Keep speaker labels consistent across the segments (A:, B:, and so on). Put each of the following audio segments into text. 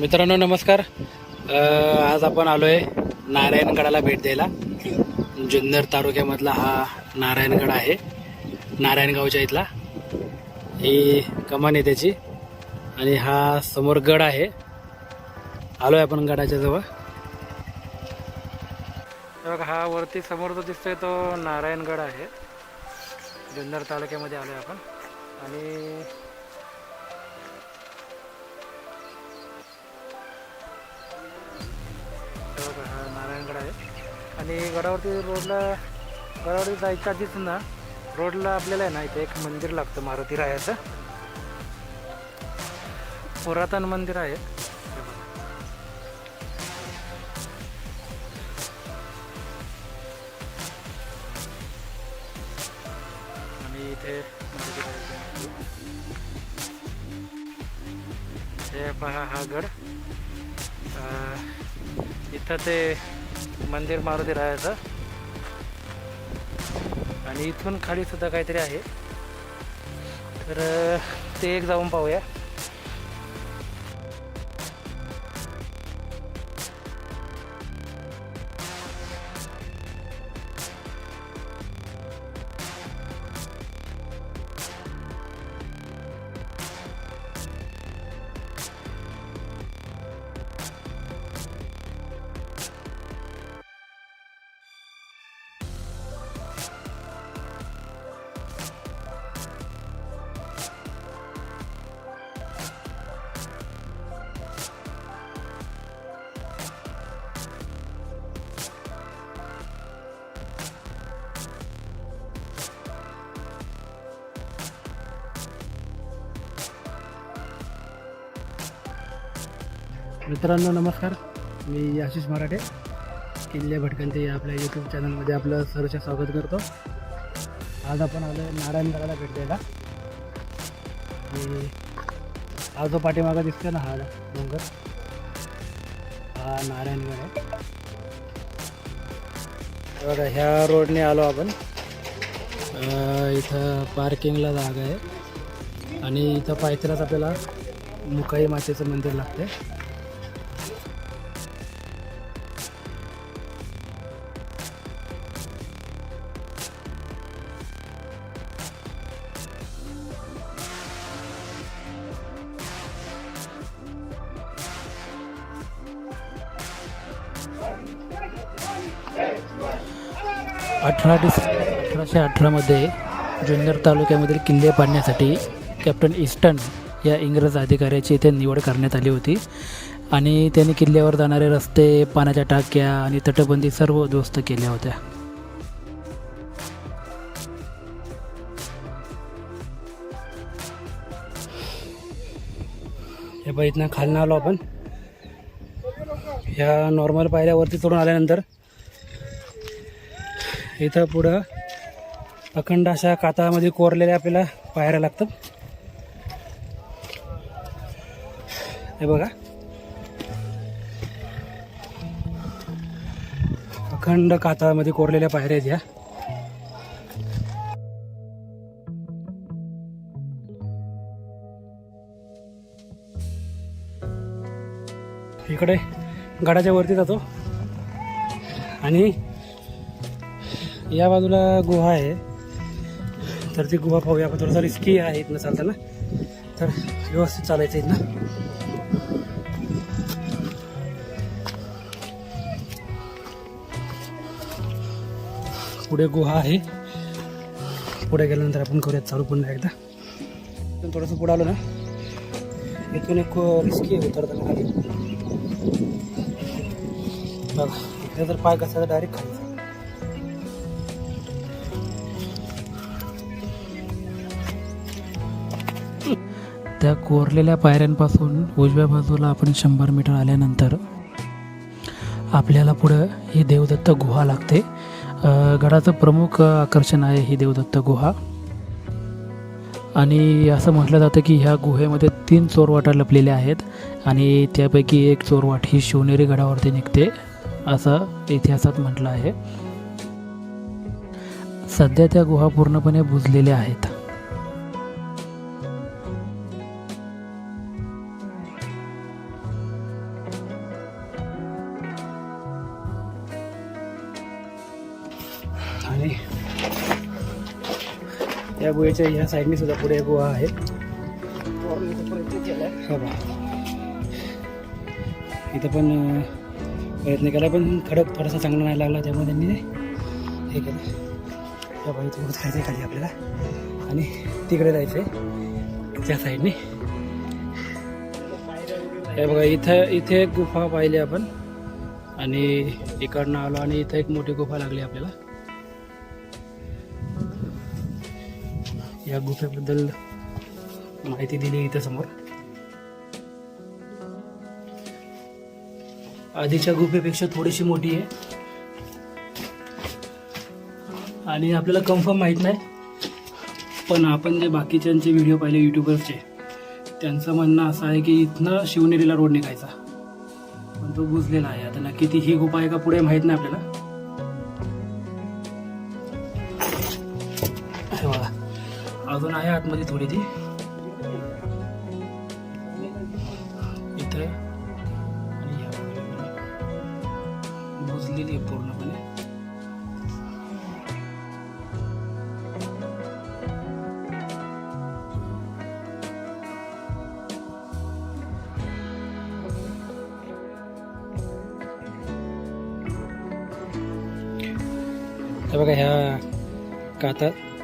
A: मित्रांनो नमस्कार. आज आपण आलो आहे नारायणगडाला भेट द्यायला. जुन्नर तालुक्यामधला हा नारायणगड आहे नारायणगावच्या इथला. ही कमान आहे त्याची आणि हा समोर गड आहे. आलो आहे आपण गडाच्या जवळ. बघा हा वरती समोर जो दिसतोय तो नारायणगड आहे. जुन्नर तालुक्यामध्ये आलो आहे आपण. आणि बघा, हा नारायणगड आहे. आणि गडावरती रोडला गडावरती जायच्या आधीच ना रोडला आपल्याला आहे ना इथे एक मंदिर लागतं मारुती रायाचं. पुरातन मंदिर आहे. आणि इथे हे पहा हा गड. इथं ते मंदिर मारुती राहायचं. आणि इथून खाली सुद्धा काहीतरी आहे. तर ते एक जाऊन पाहूया. मित्रांनो नमस्कार. मी आशिष मराठे किल्ले भटकंती या आपल्या यूट्यूब चॅनलमध्ये आपलं सहर्ष स्वागत करतो. आज आपण आलो नारायणगडाला भेट द्यायला आणि हा जो पाठीमागा दिसतोय ना हा डोंगर हा नारायणगड आहे. बघा ह्या रोडने आलो आपण. इथं पार्किंगला जागा आहे. आणि इथं पायथ्यालाच आपल्याला मुकाई मातेचं मंदिर लागते अठरा डिसेंबर अठराशे अठरामध्ये जुन्नर तालुक्यामधील किल्ले पाडण्यासाठी कॅप्टन इस्टन या इंग्रज अधिकाऱ्याची इथे निवड करण्यात आली होती. आणि त्यांनी किल्ल्यावर जाणारे रस्ते पाण्याच्या टाक्या आणि तटबंदी सर्व उद्ध्वस्त केल्या होत्या. हे बघ इथनं खालनं आलो आपण. ह्या नॉर्मल पायऱ्यावरती चढून आल्यानंतर इथं पुढं अखंड अशा कातामध्ये कोरलेल्या आपल्याला पायऱ्या लागतात हे बघा. अखंड कातामध्ये कोरलेल्या पायऱ्या आहेत ह्या. इकडे गडाच्या वरती जातो. आणि या बाजूला गुहा आहे. तर ती गुहा पाहूया आपण. थोडंसं रिस्की आहे इथनं चालताना. तर व्यवस्थित चालायचं इथनं. पुढे गुहा आहे. पुढे गेल्यानंतर आपण करूयात चालू पुन्हा एकदा. पण थोडंसं पुढं आलो ना. इथून एक रिस्की आहे उतरताना खाली. बघा इकडे जर पाय कसा डायरेक्ट खाली. त्या कोरलेल्या पायऱ्यांपासून उजव्या बाजूला आपण शंभर मीटर आल्यानंतर आपल्याला पुढं ही देवदत्त गुहा लागते. गडाचं प्रमुख आकर्षण आहे ही देवदत्त गुहा. आणि असं म्हटलं जातं की ह्या गुहेमध्ये तीन चोरवाटा लपलेल्या आहेत आणि त्यापैकी एक चोरवाट ही शिवनेरी गडावरती निघते असं इतिहासात म्हटलं आहे. सध्या त्या गुहा पूर्णपणे बुजलेल्या आहेत. या गुहेच्या ह्या साईडने सुद्धा पुढे गुहा आहे. हो इथं पण प्रयत्न केला पण खडक थोडासा चांगला नाही लागला त्यामुळे त्यांनी हे केलं. त्या बाई इथून जायचं खाली आपल्याला. आणि तिकडे जायचं आहे त्या साईडने हे बघा इथं इथे एक गुफा पाहिली आपण. आणि इकडनं आलो आणि इथं एक मोठी गुफा लागली आपल्याला. या गुफेबद्दल माहिती दिली इथं समोर. आधीच्या गुफेपेक्षा थोडीशी मोठी आहे. आणि आपल्याला कन्फर्म माहीत नाही पण आपण जे बाकीच्यांचे व्हिडिओ पाहिले युट्यूबर्सचे त्यांचं म्हणणं असं आहे की इथनं शिवनेरीला रोड निघायचा. पण तो बुजलेला आहे. आता नक्की ती ही गुफा आहे का पुढे माहीत नाही आपल्याला. अजून आहे आतमध्ये थोडी ती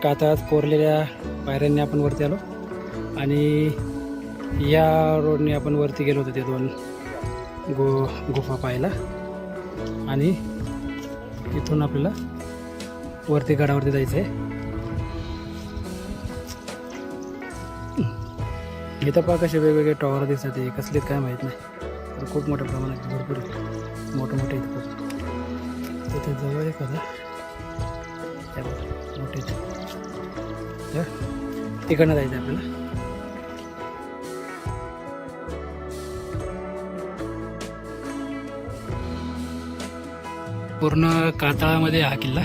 A: कातात कोरलेल्या पायऱ्यांनी आपण वरती आलो. आणि या रोडने आपण वरती गेलो होतो ते दोन गो गुफा पाहायला. आणि इथून आपल्याला वरती गडावरती जायचं आहे इथं पहा कसे वेगवेगळे टॉवर दिसतात ते. कसलेत काय माहीत नाही. तर खूप मोठ्या प्रमाणात भरपूर मोठे मोठं मोठे इथं खूप. तिथे जवळ आहे कसं मोठे हे, तिकडनं जायचं आहे आपल्याला. पूर्ण कातळामध्ये हा किल्ला.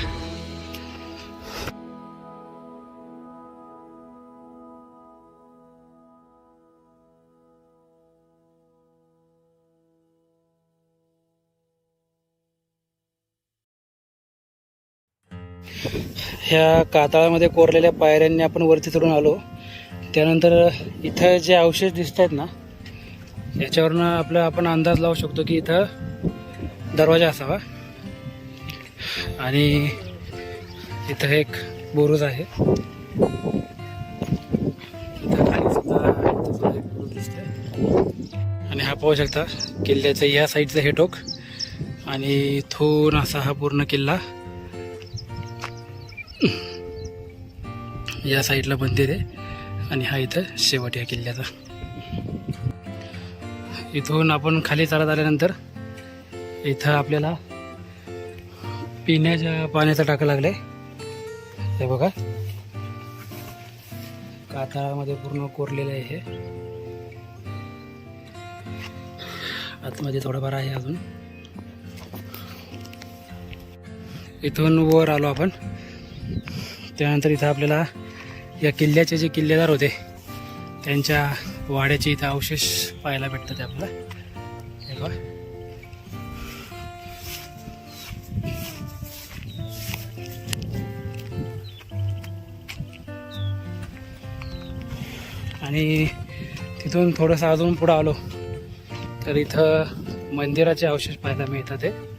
A: ह्या कातळामध्ये कोरलेल्या पायऱ्यांनी आपण वरती चढून आलो. त्यानंतर इथं जे अवशेष दिसत आहेत ना याच्यावरनं आपला आपण अंदाज लावू शकतो की इथं दरवाजा असावा. आणि इथं एक बुरुज आहे. सुद्धा आणि हा पाहू शकता किल्ल्याचं या साईडचं हे टोक. आणि इथून असा हा पूर्ण किल्ला. या साईडला मंदिर आहे. आणि हा इथं शेवट या किल्ल्याचा. इथून आपण खाली चालत आल्यानंतर इथं आपल्याला पिण्याच्या पाण्याचा टाका आहे हे बघा. कातळामध्ये पूर्ण कोरलेलं आहे हे. आतमध्ये थोडंफार आहे अजून. इथून वर आलो आपण. त्यानंतर इथं आपल्याला या किल्ल्याचे जे किल्लेदार होते त्यांच्या वाड्याचे इथं अवशेष पाहायला भेटतात आपल्याला. हे बघा. आणि तिथून थोडंसं अजून पुढं आलो तर इथं मंदिराचे अवशेष पाहायला मिळतात ते.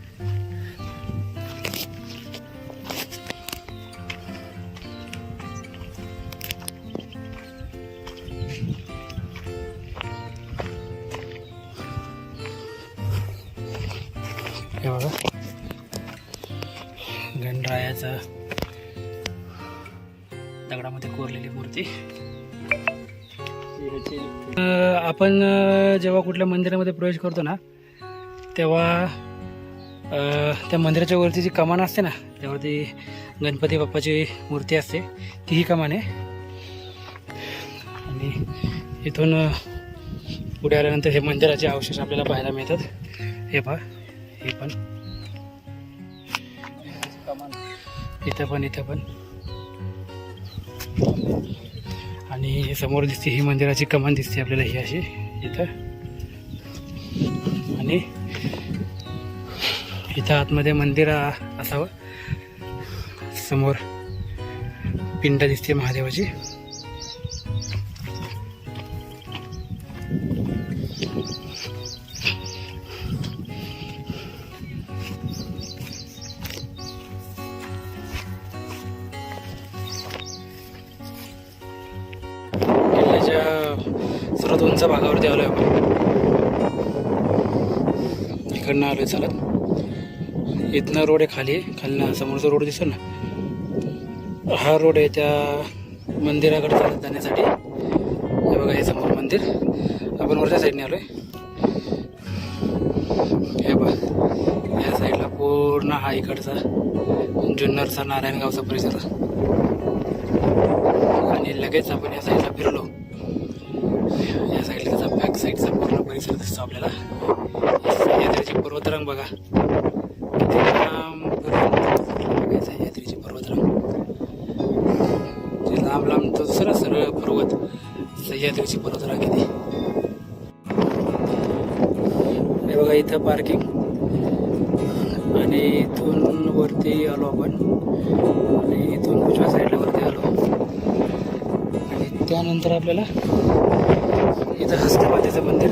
A: कुठल्या मंदिरामध्ये प्रवेश करतो ना तेव्हा त्या मंदिराच्या वरती जी कमान असते ना त्यावरती गणपती बाप्पाची मूर्ती असते ती ही कमान आहे. आणि इथून पुढे आल्यानंतर हे मंदिराचे अवशेष आपल्याला पाहायला मिळतात. हे पहा हे पण. इथं पण इथं पण. आणि समोर दिसते ही मंदिराची कमान दिसते आपल्याला ही अशी इथं. इथं आतमध्ये मंदिर असावं. समोर पिंड दिसते महादेवाची. किल्ल्याच्या सर्वात उंच भागावरती आलोय आपण इकडनं आलोय चालत. इथनं रोड आहे खाली आहे खाली समोरचा रोड दिसतो ना? हा रोड आहे त्या मंदिराकडे चालत जाण्यासाठी. हे बघा हे समोर मंदिर. आपण वरच्या साईडने आलोय. हे बघा या साईडला पूर्ण हा इकडचा जुन्नरचा नारायणगावचा परिसर. आणि लगेच आपण या साईडला फिरलो. या साईडला त्याचा बॅक साईडचा पूर्ण परिसर दिसतो आपल्याला. सह्याद्रीची पर्वतरंग बघा. सह्याद्रीची पर्वतरांग किती हे बघा इथं पार्किंग आणि इथून वरती आलो आपण. आणि इथून उजव्या साईडला वरती आलो. आणि त्यानंतर आपल्याला इथं हस्तपातीचं मंदिर.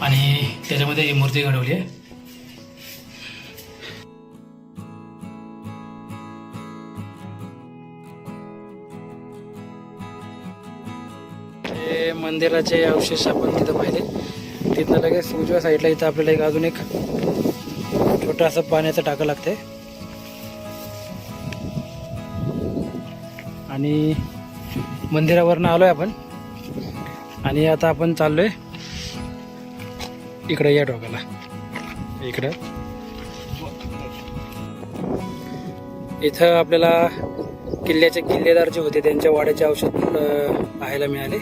A: आणि त्याच्यामध्ये ही मूर्ती घडवली आहे. मंदिराचे अवशेष आपण तिथं पाहिले. तिथनं लगेच उजव्या साईडला इथं आपल्याला एक अजून एक छोटं असं पाण्याचं टाकं लागते आणि मंदिरावरनं आलोय आपण. आणि आता आपण चाललोय इकडे या डोक्याला. इकडं. इथं आपल्याला किल्ल्याचे किल्लेदार जे होते त्यांच्या वाड्याचे औषध पाहायला मिळाले.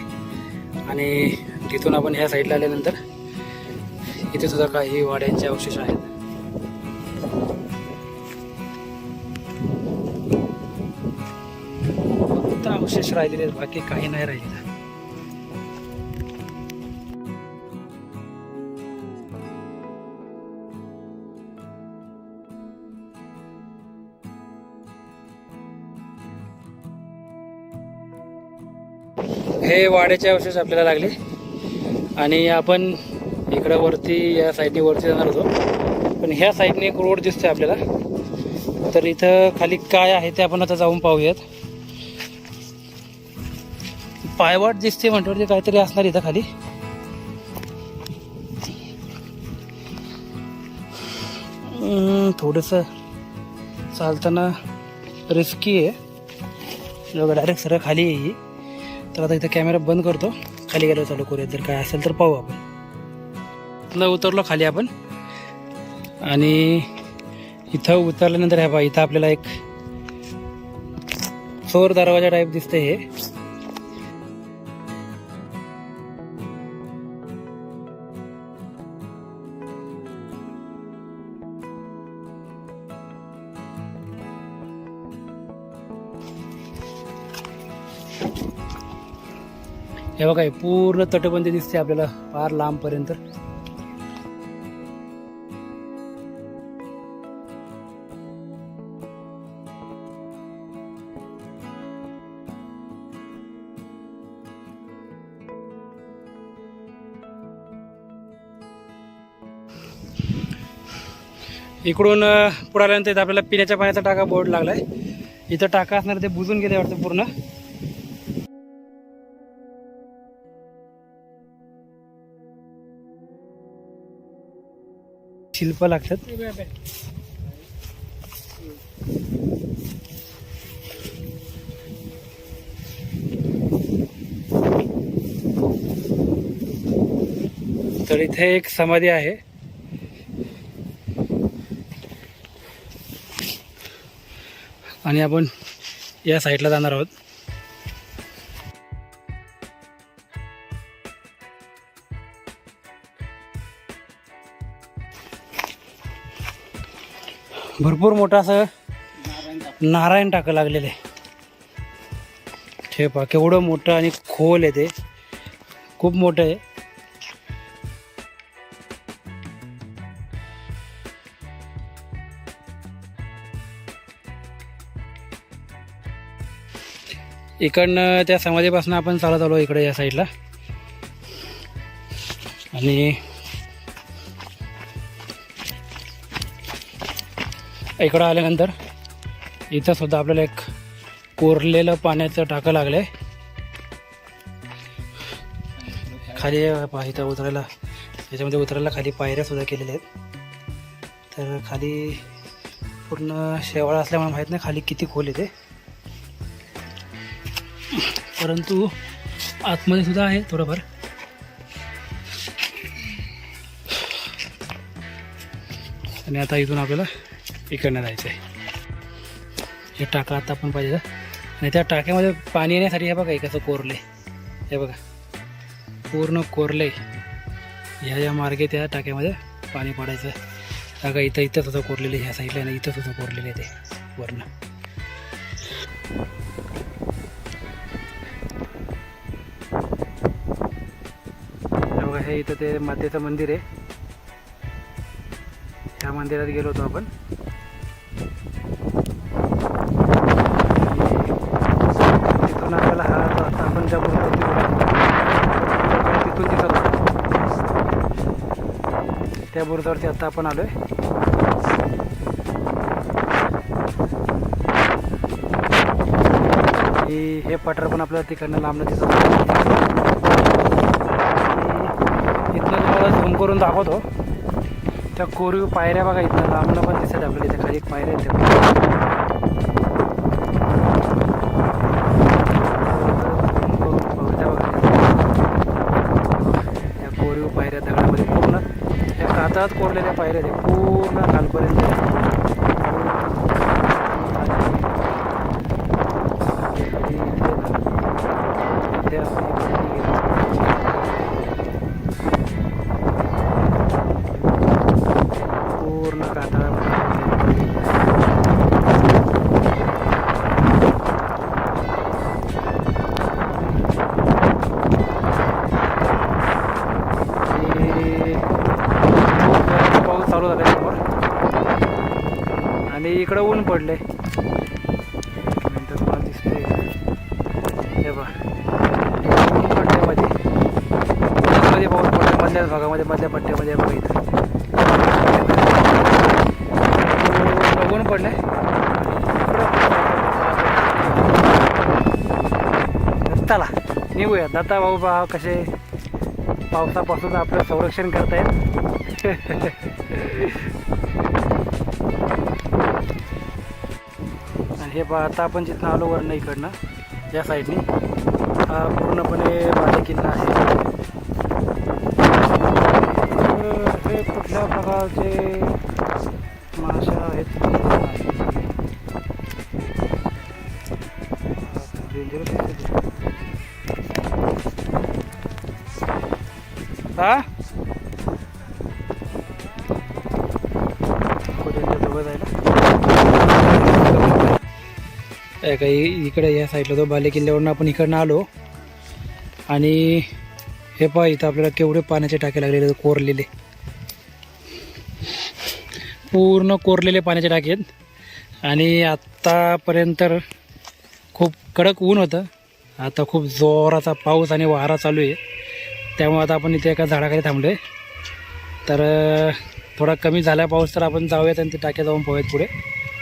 A: आणि तिथून आपण ह्या साईडला आल्यानंतर इथे सुद्धा काही वाड्यांचे अवशेष आहेत. फक्त अवशेष राहिलेले आहेत, बाकी काही नाही राहिलेलं. हे वाड्याचे अवशेष आपल्याला लागले. आणि आपण इकडं वरती या साईडने वरती जाणार होतो. पण ह्या साईडने एक रोड दिसतोय आपल्याला. तर इथं खाली काय आहे ते आपण आता जाऊन पाहूयात. पायवाट दिसते म्हटल्यावरती म्हणजे काहीतरी असणार इथं खाली. थोडस चालताना रिस्की आहे. डायरेक्ट सरळ खाली आहे तर आता इथं कॅमेरा बंद करतो. खाली गेलो चालू करूया जर काय असेल तर पाहू आपण. उतरलो खाली आपण. आणि इथं उतरल्यानंतर ह्या बा इथं आपल्याला एक चोर दरवाजा टाईप दिसतंय हे. हे बघा हे पूर्ण तटबंदी दिसते आपल्याला फार लांबपर्यंत. इकडून अं, पुढे आल्यानंतर इथं आपल्याला पिण्याच्या पाण्याचा टाका बोर्ड लागलाय. इथं टाका असणार ते बुजून गेले वाटतं पूर्ण. शिल्प लागतात. तर इथे एक समाधी आहे. आणि आपण या साईडला जाणार आहोत. भरपूर मोठं असं नारायण टाकं लागलेलं आहे. ठेपा केवढं मोठं आणि खोल आहे ते. खूप मोठं आहे. इकडनं त्या समाधीपासून आपण चालत आलो इकडे या साईडला आणि इकडं आल्यानंतर इथंसुद्धा आपल्याला एक कोरलेलं पाण्याचं टाकं लागलंय. खाली इथं उतरायला याच्यामध्ये उतरायला खाली पायऱ्यासुद्धा केलेल्या आहेत. तर खाली पूर्ण शेवाळा असल्यामुळे माहीत नाही खाली किती खोल येते. परंतु आतमध्ये सुद्धा आहे थोडंफार. आणि आता इथून आपल्याला इकडनं जायचं आहे हे टाका आता आपण पाहिजे आणि त्या टाक्यामध्ये पाणी येण्यासाठी हे बघा हे कसं कोरले हे बघा. पूर्ण कोरले ह्या या मार्गे त्या टाक्यामध्ये पाणी पडायचं. अगं इथं इथं सुद्धा कोरलेले ह्या साईडला आणि इथं सुद्धा कोरलेले ते वरनं. हे बघा हे इथं ते मातेचं मंदिर आहे. त्या मंदिरात गेलो होतो आपण. बुरुजावरती आत्ता आपण आलो आहे हे पठार पण आपल्याला तिकडनं लांबणं दिसत इथनं तुम्हाला झूम करून दाखवतो त्या कोरीव पायऱ्या बघा इथं लांबणं पण दिसत आपल्याला इथे खाली एक पायऱ्या आहेत त्या कोरलेल्या पायऱ्या आहेत पूर्ण खालपर्यंत इकडं ऊन पडले नंतर तुम्हाला दिसते हे बघ. ऊन पडले मध्ये. पाऊस पडले मधल्याच भागामध्ये मधल्या पट्ट्यामध्ये बघा इथं. ऊन पडले चला निघूया. दत्ता भाऊ बा कसे पावसापासून आपलं संरक्षण करतायत. हे पहा आता आपण जिथनं आलो वरनं इकडनं या साईडनी. हा पूर्णपणे माझा किल्ला आहे. हे कुठल्या प्रकारचे काही इकडे या साईडला तो बाले किल्ल्यावरून आपण इकडनं आलो. आणि हे पहा इथं आपल्याला केवढे पाण्याचे टाके लागलेले कोरलेले. पूर्ण कोरलेले पाण्याचे टाके आहेत. आणि आत्तापर्यंत तर खूप कडक ऊन होतं. आता खूप जोराचा पाऊस आणि वारा चालू आहे. त्यामुळे आता आपण इथे एका झाडाखाली थांबलो आहे तर थोडा कमी झाला पाऊस तर आपण जाऊयात आणि ते टाक्या जाऊन पाहूयात पुढे.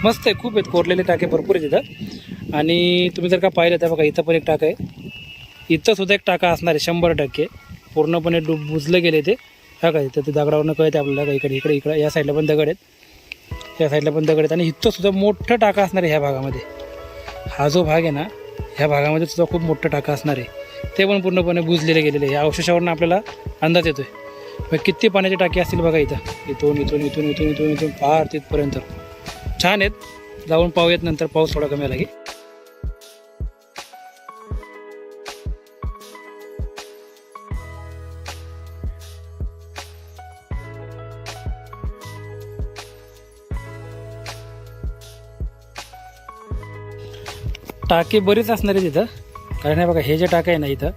A: मस्त आहे खूप आहेत कोरलेले टाके भरपूर आहेत तिथं आणि तुम्ही जर का पाहिलं तर बघा इथं पण एक टाका आहे. इथं सुद्धा एक टाका असणार आहे शंभर टक्के. पूर्णपणे डुब बुजलं गेले ते. हा का इथं ते दगडावरनं कळते आपल्याला का इकडे इकडे इकडे. या साईडला पण दगड आहेत. या साईडला पण दगड आहेत. आणि इथं सुद्धा मोठं टाका असणार आहे ह्या भागामध्ये. हा जो भाग आहे ना ह्या भागामध्ये सुद्धा खूप मोठं टाका असणार आहे. ते पण पूर्णपणे बुजलेले गेलेले या अवशेषावरून आपल्याला अंदाज येतोय. मग किती पाण्याचे टाके असतील बघा इथं. इथून इथून इथून इथून इथून इथून फार तिथपर्यंत. छान आहेत. जाऊन पाहूयात नंतर पाऊस थोडा कमी आला की. टाके बरीच असणार आहे तिथं कारण हे बघा हे जे टाके आहे ना इथं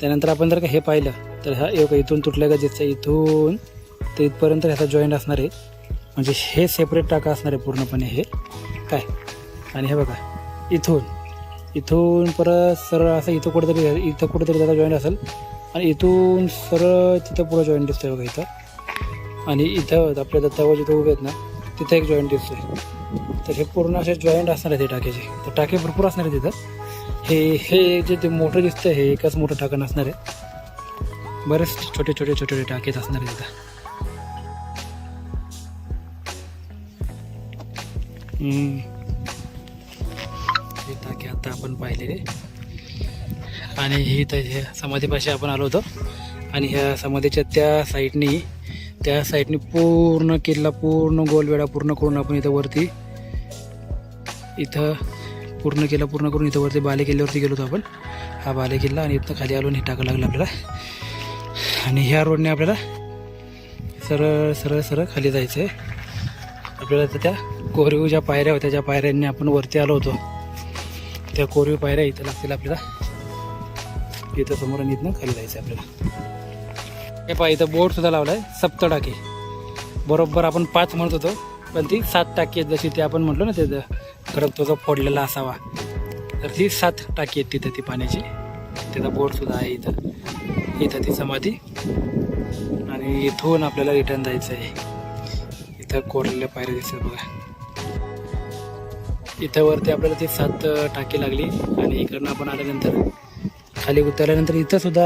A: त्यानंतर आपण जर का हे पाहिलं तर हा एक इथून तुटलं का दिसतं इथून ते इथपर्यंत ह्याचा जॉईंट असणार आहे. म्हणजे हे सेपरेट टाका असणार आहे पूर्णपणे हे. काय? आणि हे बघा इथून इथून परत सरळ असं इथं कुठेतरी इथं कुठेतरी त्याचा जॉईंट असेल. आणि इथून सरळ तिथं पुढं जॉईंट दिसतोय बघा इथं. आणि इथं आपल्या दत्तावर जिथं उभे आहेत ना तिथं एक जॉईंट दिसतोय. तर हे पूर्ण असे जॉईंट असणार आहे ते टाकेचे. तर टाके भरपूर असणार आहे तिथं हे हे जे ते मोठं दिसतंय हे एकच मोठं टाकण असणार आहे. बरेच छोटे छोटे छोटे छोटे टाकेच असणार आहे तिथं हे टाके आता आपण पाहिलेले. आणि ही तर ह्या समाधीपाशी आपण आलो होतो. आणि ह्या समाधीच्या त्या साईडनी त्या साईडनी पूर्ण किल्ला पूर्ण गोलवेढा पूर्ण करून आपण इथं वरती इथं पूर्ण केला पूर्ण करून इथं वरती बाले किल्ल्यावरती गेलो होतो आपण. हा बाले किल्ला आणि इथं खाली आलो आणि हे टाकावं लागलं आपल्याला. आणि ह्या रोडने आपल्याला सरळ सरळ सरळ खाली जायचं आहे आपल्याला तर त्या कोरीव ज्या पायऱ्या होत्या ज्या पायऱ्यांनी आपण वरती आलो होतो त्या कोरीव पायऱ्या इथं लागतील आपल्याला. इथं समोर आणि इथनं खाली जायचं आहे आपल्याला. हे पहा इथं बोर्ड सुद्धा लावलाय सप्त टाके. बरोबर आपण पाच म्हणत होतो पण ती सात टाकी आहेत जशी ते आपण म्हटलो ना ते तो फोडलेला असावा. तर ती सात टाकी आहेत तिथं ती पाण्याची. त्याचा बोर्ड सुद्धा आहे इथं. इथं ती समाधी. आणि इथून आपल्याला रिटर्न जायचं आहे इथं कोरलेल्या पायऱ्या दिसतात बघा. इथं वरती आपल्याला ती सात टाकी लागली आणि इकडनं आपण आल्यानंतर खाली उतरल्यानंतर इथं सुद्धा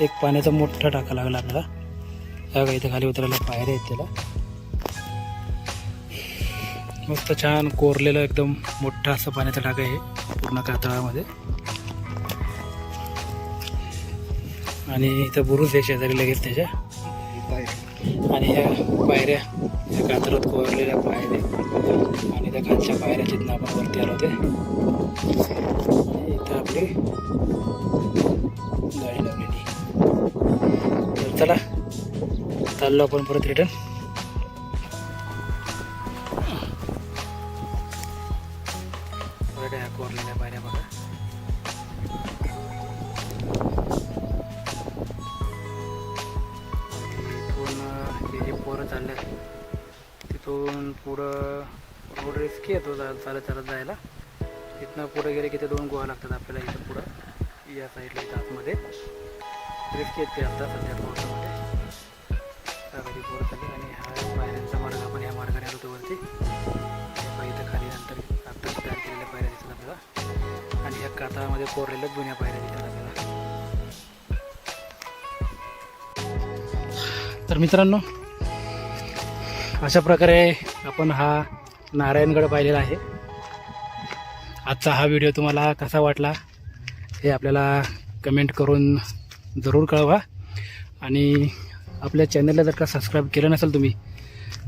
A: एक पाण्याचा मोठा टाका लागला आपल्याला. ह्या बघा इथं खाली उतरायला पायऱ्या आहेत त्याला. मस्त छान कोरलेलं एकदम मोठा असं पाण्याचा टाका आहे पूर्ण कातळामध्ये. आणि इथं बुरुज आहे शेजारी लगेच त्याच्या. आणि ह्या पायऱ्या ह्या कातरात कोरलेल्या पायऱ्या आणि त्या खालच्या पायऱ्या जिथनं आपण वरती आलो होते इथं आपली गाडी लावलेली. तर चला चाललो आपण परत रिटर्न चालत चालत जायला. इथनं पुढं गेले की ते दोन गोवा लागतात आपल्याला इथं पुढं. या साईडला इथं आतमध्ये. रिस्क येते आता सध्या पावसामध्ये त्यासाठी पोरत आली आणि हा पायऱ्यांचा मार्ग. आपण या मार्गाने आलो होतो वरती. इथं खाली नंतर आत्ता तयार केलेल्या पायऱ्या दिसतात आपल्याला. आणि ह्या कातळामध्ये कोरलेल्या जुन्या पायऱ्या दिसतात आपल्याला. तर मित्रांनो अशा प्रकारे आपण हा नारायणगड पाहिलेला आहे. आजचा हा व्हिडिओ तुम्हाला कसा वाटला हे आपल्याला कमेंट करून जरूर कळवा. आणि आपल्या चॅनलला जर का सबस्क्राईब केलं नसेल तुम्ही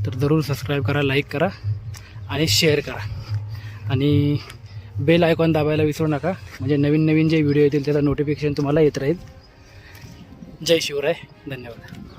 A: तर जरूर सबस्क्राईब करा लाईक करा आणि शेअर करा. आणि बेल आयकॉन दाबायला विसरू नका. म्हणजे नवीन नवीन जे व्हिडिओ येतील त्याचं नोटिफिकेशन तुम्हाला येत राहील. जय शिवराय. धन्यवाद.